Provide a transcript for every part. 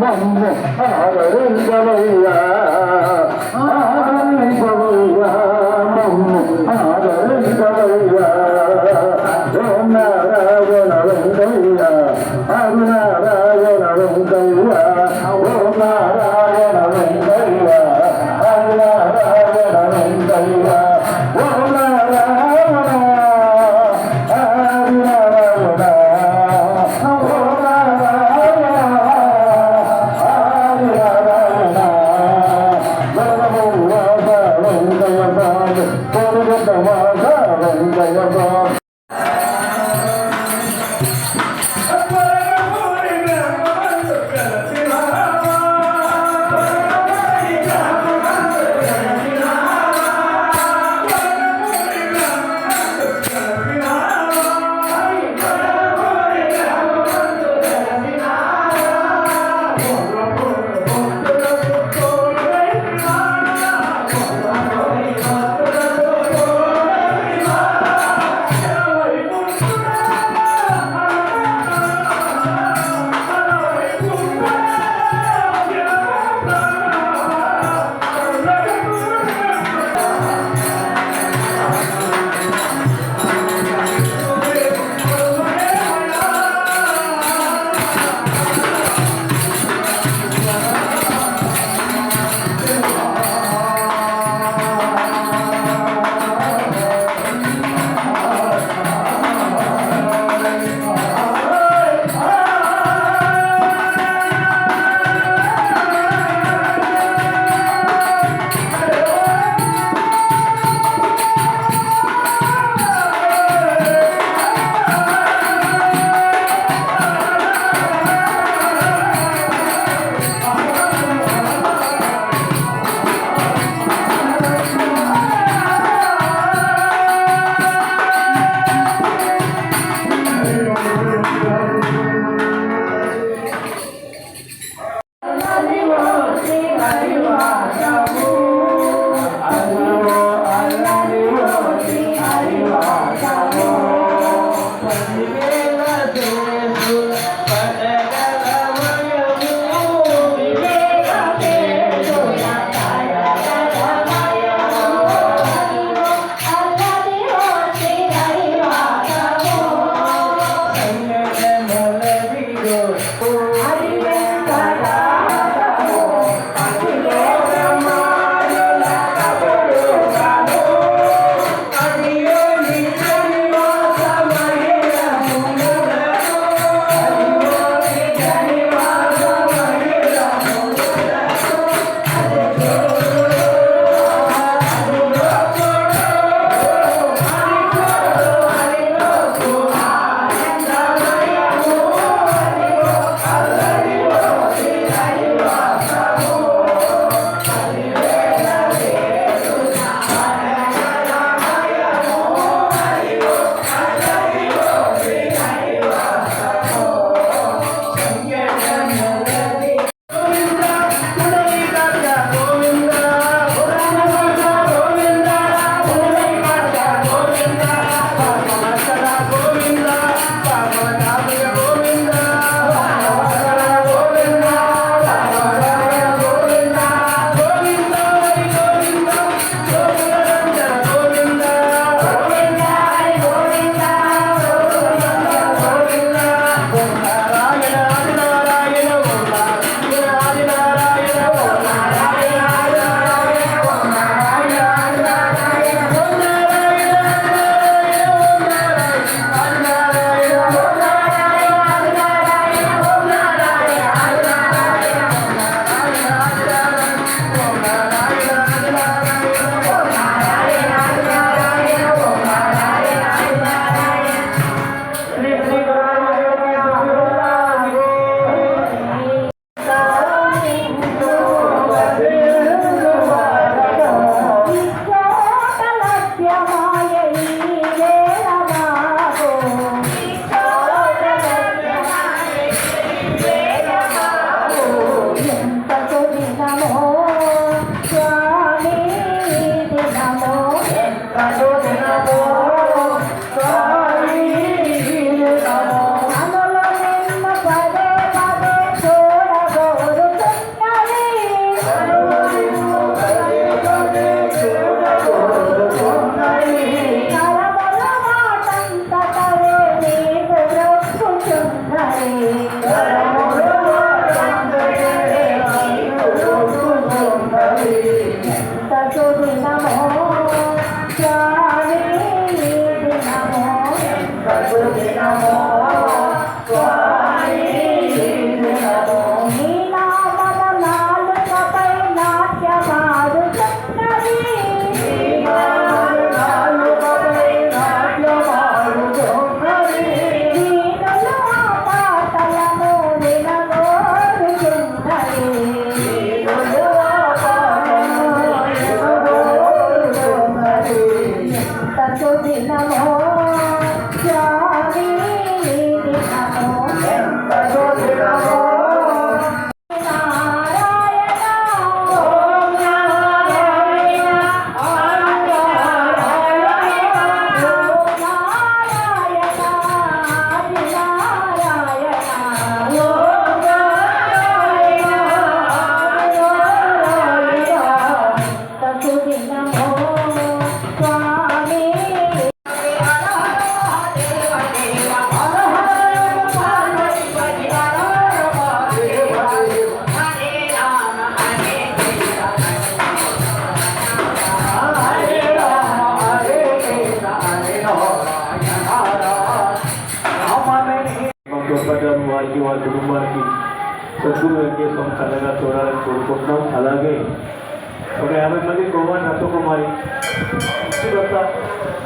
మమ్ము ఆదరించవయ్యా ఆదరించవయ్యా பரவதமாக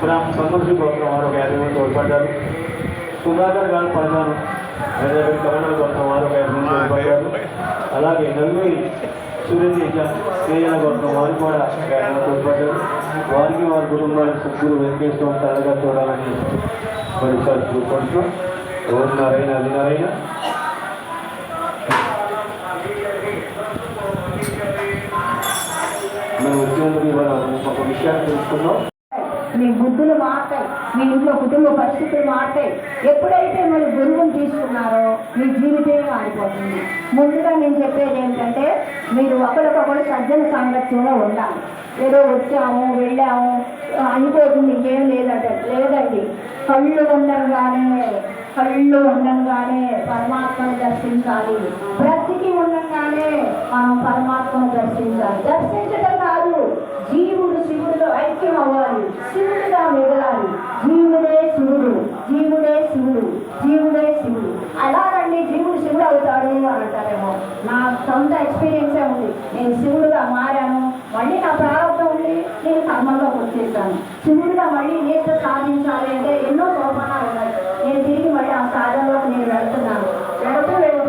గ్రామ సంతోషి కోసం వారు ఒక యాభై మంది తోడ్పడ్డారు. సుధాకర్ గారు పడతాను హైదరాబాద్ కరోనా కోసం వారు ఒక యాభై మంది తోడ్పడ్డారు. అలాగే నలుగురి సూర్యతేజ తేజల కోసం వారు కూడా ఒక యాభై మంది తోడ్పడ్డారు. వారికి వారి కుటుంబాలు సద్గురు వెంకటేశ్వరం చల్లగా చూడాలని మరోసారి కోరుకుంటున్నాం. ఓం నారాయణ అది నారాయణ. మనం వచ్చినందుకు ఇవాళ ఒక విషయాన్ని తెలుసుకుందాం. మీ బుద్ధులు మారుతాయి. మీ ఇంట్లో కుటుంబ పరిస్థితులు మారుతాయి. ఎప్పుడైతే మీరు గురువుని తీసుకున్నారో మీ జీవితమే మారిపోతుంది. ముందుగా నేను చెప్పేది ఏంటంటే మీరు ఒకరికొకరు సజ్జన సాంగత్యంలో ఉండాలి. ఏదో వచ్చాము వెళ్ళాము అయిపోతుంది ఇంకేం లేదంటే లేదండి. కళ్ళు ఉండంగానే కళ్ళు ఉండంగానే పరమాత్మను దర్శించాలి. బ్రతికి ఉండంగానే మనం పరమాత్మను దర్శించాలి. దర్శించడం ఐక్యం అవ్వాలి శివుడిగా మిగలాలి. జీవుడే శివుడు జీవుడే శివుడు జీవుడే శివుడు అలా రండి జీవుడు శివుడు అవుతాడు అని అంటారేమో. నా సొంత ఎక్స్పీరియన్సే ఉంది. నేను శివుడుగా మారాను. మళ్ళీ నా ప్రారంభం ఉండి నేను కర్మంలోకి వచ్చేసాను. శివుడిగా మళ్ళీ నేత సాధించాలి అంటే ఎన్నో సోపానాలు ఉన్నాయి. నేను తిరిగి మళ్ళీ ఆ సాధనలోకి నేను వెళ్తున్నాను. వెళుతూ వెళుతూ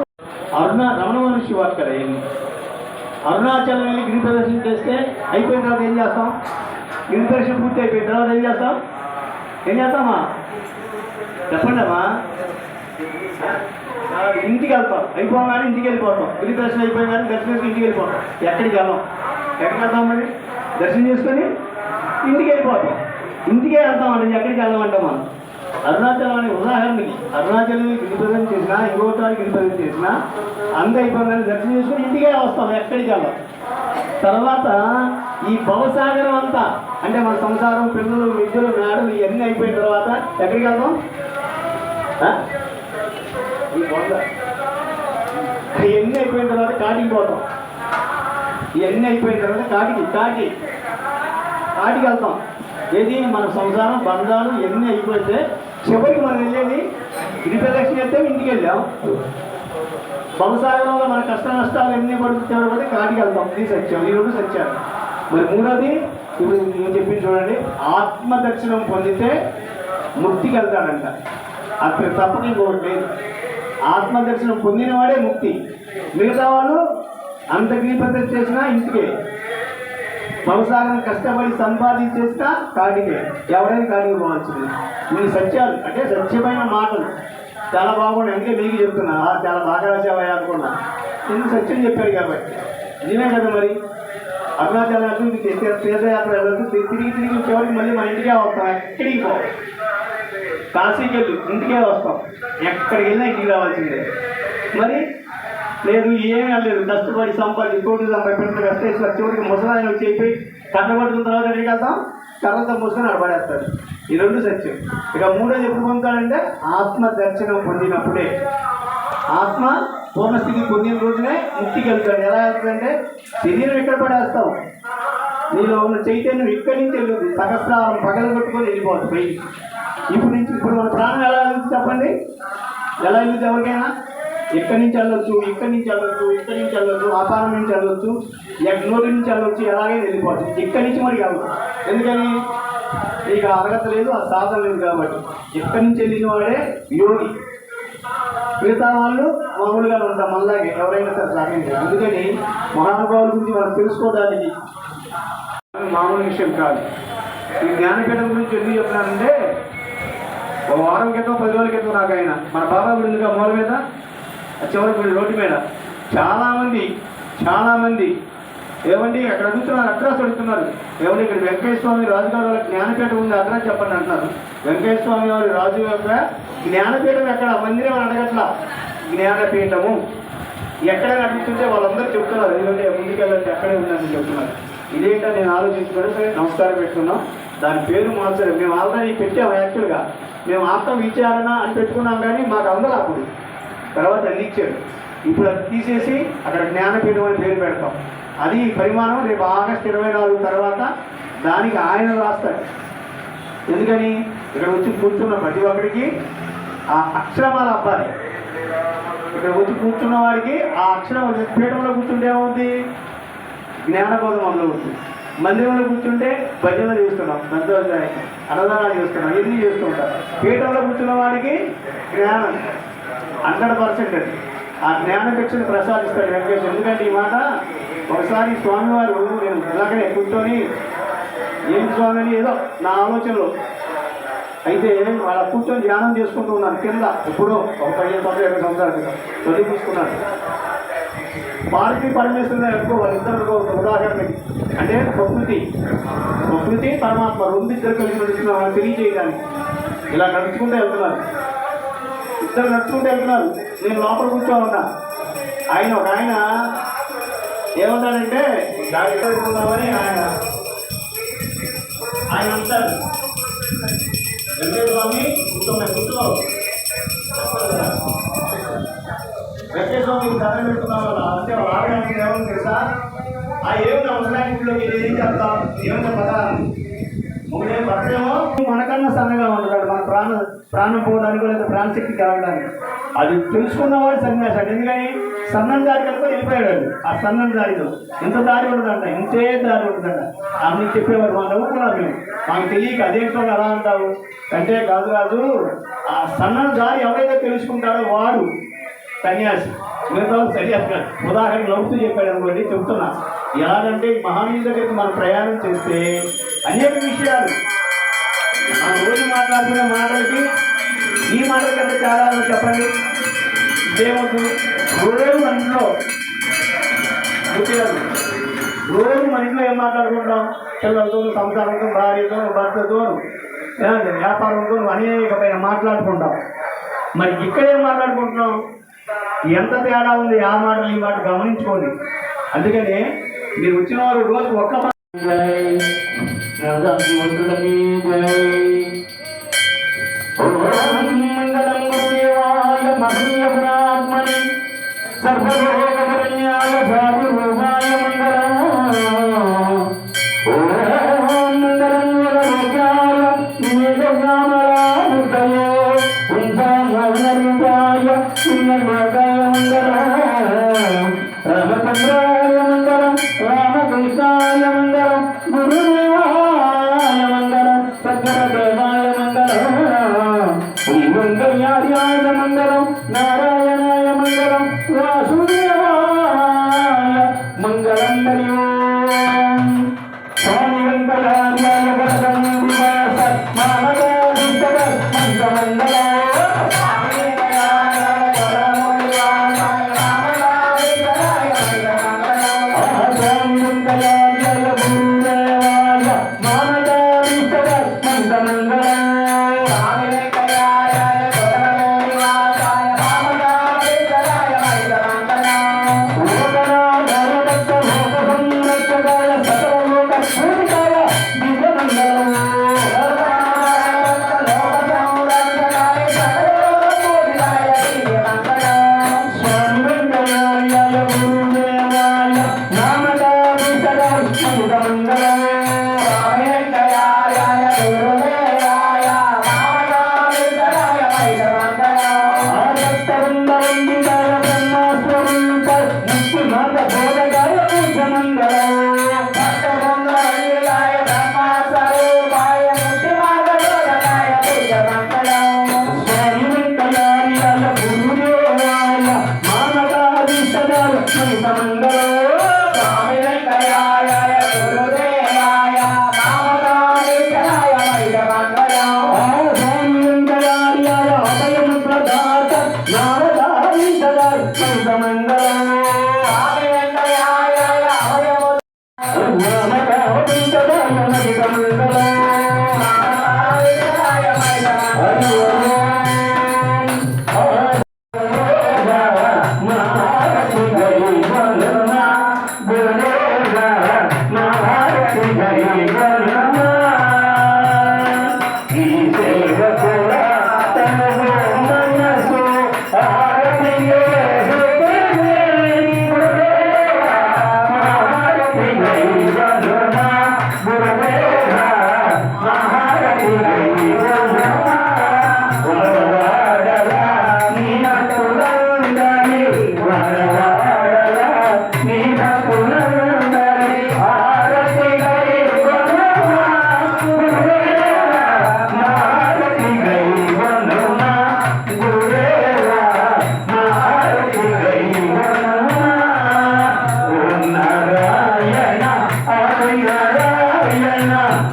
అరుణ రమణ మహర్షి వారు కదా ఏమి అరుణాచలం వెళ్ళి గిరి ప్రదర్శన చేస్తే అయిపోయిన తర్వాత ఏం చేస్తాం? గిరి పూర్తి అయిపోయిన తర్వాత ఏం చేస్తాం ఏం చేస్తామా చెప్పండి అమ్మా ఇంటికి వెళ్తాం. అయిపోగానే ఇంటికి వెళ్ళిపోతాం. గిరి దర్శనం అయిపోగానే దర్శనం చేసుకుని ఇంటికి వెళ్ళిపోతాం. ఎక్కడికి వెళ్ళాం? ఎక్కడికి వెళ్తాం మరి? దర్శనం చేసుకొని ఇంటికి వెళ్ళిపోతాం. ఇంటికే వెళ్తామండి ఎక్కడికి వెళ్ళమంటాం మనం? అరుణాచలం అనే ఉదాహరణకి అరుణాచలం గిరిపదం చేసినా ఇంకోటానికి గిరిపదం చేసినా అంత అయిపోయిన దర్శనం చేసుకుని ఇంటికే వస్తాం. ఎక్కడికి వెళ్ళాం? తర్వాత ఈ భవసాగరం అంతా అంటే మన సంసారం పిల్లలు విద్యలు మేడలు ఇవన్నీ అయిపోయిన తర్వాత ఎక్కడికి వెళ్దాం? ఈ బొంద. ఇవన్నీ అయిపోయిన తర్వాత కాటికి పోతాం. ఇవన్నీ అయిపోయిన తర్వాత కాటికి కాటి కాటికి వెళ్తాం. ఏది? మన సంసారం బంధాలు ఇవన్నీ అయిపోతే చివరికి మనం వెళ్ళేది గిరి అయితే ఇంటికి వెళ్ళాం. భవసాగరంలో మన కష్ట నష్టాలు ఎన్ని పడుతున్నారు కాబట్టి కాటికి వెళ్తాం. ఇది సత్యం. ఈ రెండు సత్యాలు మరి మూడోది ఇప్పుడు నేను చెప్పి చూడండి. ఆత్మ దర్శనం పొందితే ముక్తికి వెళ్తాడంట. అక్కడ తప్పక ఇంకొకటి ఆత్మ దర్శనం పొందిన వాడే ముక్తి. మిగతా వాళ్ళు అంత గిరిపత్ర చేసినా ఇంటికే. సంసారం కష్టపడి సంపాదించేసినా కాటికే. ఎవరైనా కాడికి పోవాల్సింది. ఇన్ని సత్యాలు. అంటే సత్యమైన మాటలు. చాలా బాగున్నాయి అందుకే మీకు చెప్తున్నా. ఆ, చాలా బాగా రాసావా అనుకున్నా. నేను సత్యం చెప్పారు కాబట్టి. నిజమే కదా మరి? అరుణాచలం చేసే తీర్థయాత్ర తిరిగి తిరిగి చివరికి మళ్ళీ మన ఇంటికే వస్తాం. ఎక్కడికి పో? కాశీకి వెళ్ళు ఇంటికే వస్తాం. ఎక్కడికి వెళ్ళినా ఇంటికి రావాల్సిందే. మరి లేదు ఏమీ లేదు కష్టపడి సంపాదించి కోటి సంపాదించి కష్టం చివరికి ముసలాయన వచ్చి అయిపోయి కష్టపడుతున్న తర్వాత ఎక్కడికి వెళ్తాం? కర్రతో పోసుకొని అడబడేస్తాడు ఈ రెండు సత్యం. ఇక మూడోది ఎప్పుడు పొందుతాడంటే ఆత్మ దర్శనం పొందినప్పుడే. ఆత్మ పూర్ణస్థితి పొందిన రోజునే ముక్తికి వెళ్తాడు. ఎలా వెళ్తాడంటే శరీరం ఎక్కడ పడేస్తావు? నీలో ఉన్న చైతన్యం ఇక్కడి నుంచి వెళ్ళింది. సహస్రారం పగలగొట్టుకొని వెళ్ళిపోతుంది పైకి. ఇప్పుడు నుంచి ఇప్పుడు మన ప్రాణం ఎలా వెళ్తుంది చెప్పండి? ఎలా వెళ్తుంది ఎవరికైనా? ఎక్కడి నుంచి వెళ్ళొచ్చు ఇక్కడి నుంచి వెళ్ళొచ్చు ఇక్కడి నుంచి వెళ్ళొచ్చు ఆపారం నుంచి వెళ్ళొచ్చు ఎగ్నోరి నుంచి వెళ్ళొచ్చు ఎలాగే వెళ్ళిపోతుంది ఇక్కడి నుంచి మరి కాదు ఎందుకని? ఇక అర్హత లేదు ఆ సాధన లేదు కాబట్టి. ఎక్కడి నుంచి వెళ్ళిన వాడే యోగి. మిగతా వాళ్ళు మామూలుగా ఉంటాం మళ్ళాగే ఎవరైనా సరే సాగించారు అందుకని మహానుభావుల గురించి మనం తెలుసుకోవడానికి మామూలు విషయం కాదు. ఈ జ్ఞానపీఠం గురించి ఎందుకు చెప్తున్నానంటే ఒక వారం క్రితం పది రోజుల క్రితం నాకు ఆయన మన బాబా గుడిగా మూల మీద? చివరికి రోడ్డు మీద చాలామంది చాలామంది ఏమండి అక్కడ అడుగుతున్నారు అడ్రస్ అడుగుతున్నారు ఏమండి ఇక్కడ వెంకటేశ్వర స్వామి రాజుగారు వాళ్ళ జ్ఞానపీఠం ఉంది అడ్రస్ చెప్పండి అంటున్నారు. వెంకటేశ్వర స్వామి వారి రాజు యొక్క జ్ఞానపీఠం ఎక్కడ? మందిరం అడగట్ల అడగట్లా. జ్ఞానపీఠము. ఎక్కడ అడుగుతుంటే వాళ్ళందరూ చెప్తున్నారు ఎందుకంటే ముందుకెళ్ళండి అక్కడే ఉందని చెప్తున్నారు. ఇదేంటో నేను ఆలోచించుకొని సరే నమస్కారం పెట్టుకున్నాం. దాని పేరు మార్చలేదు. మేము ఆల్రెడీ పెట్టాము యాక్చువల్గా. మేము ఆత్మ విచారణ అని పెట్టుకున్నాం కానీ మాకు అందరూ అప్పుడు తర్వాత ఇచ్చాడు ఇప్పుడు అది తీసేసి అక్కడ జ్ఞానపీఠం అని పేరు పెడతాం. అది పరిమాణం రేపు ఆగస్ట్ ఇరవై నాలుగు తర్వాత దానికి ఆయన రాస్తాడు ఎందుకని? ఇక్కడ వచ్చి కూర్చున్న ప్రతి ఒక్కడికి ఆ అక్షరమాలు అబ్బాయి. ఇక్కడ వచ్చి కూర్చున్న వాడికి ఆ అక్షరం పీఠంలో కూర్చుంటే ఏమవుతుంది జ్ఞానబోధం మొదలవుతుంది మందిరంలో కూర్చుంటే భజనలు చేస్తున్నాం మంత్రాలు అన్నదానాలు చేస్తున్నాం ఇవన్నీ చేస్తుంటాం పీఠంలో కూర్చున్న వాడికి జ్ఞానం. Hundred percent. అండి ఆ జ్ఞాన భిక్షను ప్రసాదిస్తాడు వెంకటేశ్వర. ఎందుకంటే ఈ మాట ఒకసారి స్వామివారు నేను ఇలాగనే కూర్చొని ఏం స్వామి అని ఏదో నా ఆలోచనలో. అయితే వాళ్ళ కూర్చొని ధ్యానం చేసుకుంటూ ఉన్నాను. కింద ఎప్పుడో ఒక పదిహేను సంవత్సరాలు ఇరవై సంవత్సరాలు చదివి తీసుకున్నాను. పార్వతీ పరమేశ్వరుడు ఎక్కువ వాళ్ళిద్దరు ఒక ఉదాహరణకి అంటే ప్రకృతి. ప్రకృతి పరమాత్మ రెండు ఇద్దరు కలిసి నడుస్తున్న వాళ్ళని తెలియజేయడానికి. ఇలా నడుచుకుంటూ వెళ్తున్నారు. ఇద్దరు నడుచుకుంటూ వెళ్తున్నారు. నేను లోపల కూర్చొని ఉన్నా. ఆయన ఒక ఆయన. ఏమన్నాడంటే దాడి ఎదుర్కొన్నామని ఆయన. ఆయన అంటారు. వెంకటేశ్వర స్వామి కూర్చోమే కూర్చో. వెంకటేశ్వర స్వామి దండం పెట్టుకున్నాం కదా అంటే ఆడడానికి ఏమని తెలుసా? ఆ ఏమి నా ఇంట్లో మీరు ఏం చెప్తాం? ఏమంటే చెప్పదా? మొగుడే భర్తేమో మనకన్నా సన్నగా ఉంటాడు ప్రాణ ప్రాణం పోవడానికి లేదా ప్రాణశక్తి కావడానికి. అది తెలుసుకున్నవాడు సన్యాసాడు ఎందుకని? సన్నం దారి కనుక వెళ్ళిపోయాడు ఆ సన్నం దారిలో ఇంత దారి ఉండదంట. ఇంతే దారి ఉండదంట. అన్ని చెప్పేవారు మా నవ్వుకున్నాం మేము. మాకు తెలియక అదేంటో అలా అంటావు? అంటే కాదు కాదు. ఆ సన్నం దారి ఎవరైతే తెలుసుకుంటాడో వాడు సన్యాసి. మిగతా సన్యాసి ఉదాహరణ నవ్వుతూ చెప్పాడు అనుకోండి చెప్తున్నా. ఎలాగంటే మహానీ మహానీయుల దగ్గరికి మనం ప్రయాణం చేస్తే అనేక విషయాలు ఆ రోజు మాట్లాడుకునే మాటలకి ఈ మాటల కంటే చాలా చెప్పండి. ఇదేమవుతుంది రోజు మన ఇంట్లో ముఖ్యాలు రోజు మన ఇంట్లో ఏం మాట్లాడుకుంటాం పిల్లలతో సంసారంతో భార్యతో భర్తతో వ్యాపారంతో అనేకమైన మాట్లాడుకుంటాం. మరి ఇక్కడ ఏం మాట్లాడుకుంటున్నాం? ఎంత తేడా ఉంది ఆ మాటలు ఈ మాట గమనించుకోండి. అందుకని మీరు వచ్చిన వారు రోజు ఒక్క நவராஜ் முருகனே ஜெய். மங்களம் மங்களம் மங்களம் மங்களம்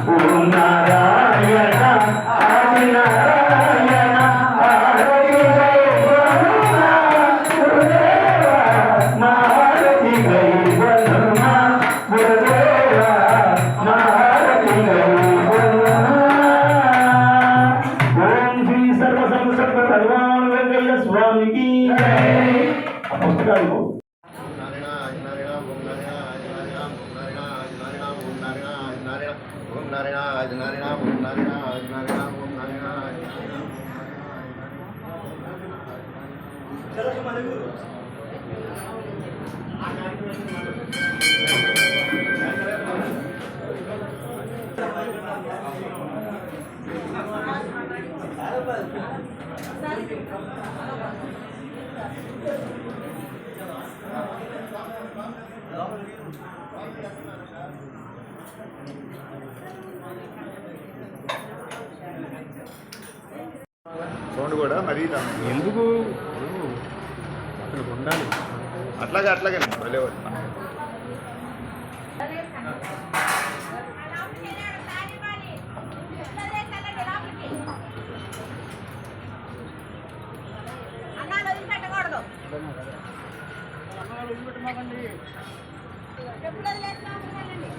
Por um nada. సౌండ్ కూడా మరీ ఎందుకు? ఉండాలి. అట్లాగే అట్లాగే. భలే ఎప్పుడు వదిలేసి లోపలికి వెళ్ళండి.